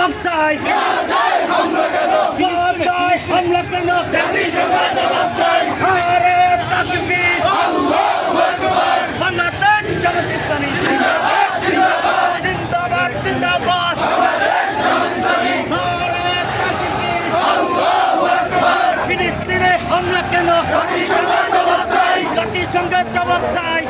জবাব চাই। জবাব চাই হামলা কেন? আরে তাকবীর। বাংলাদেশ জামাত ইসলামী জিন্দাবাদ জিন্দাবাদ। নারে তাকবীর। ফিলিস্তিনে হামলা কেন? জাতিসংঘের জবাব চাই।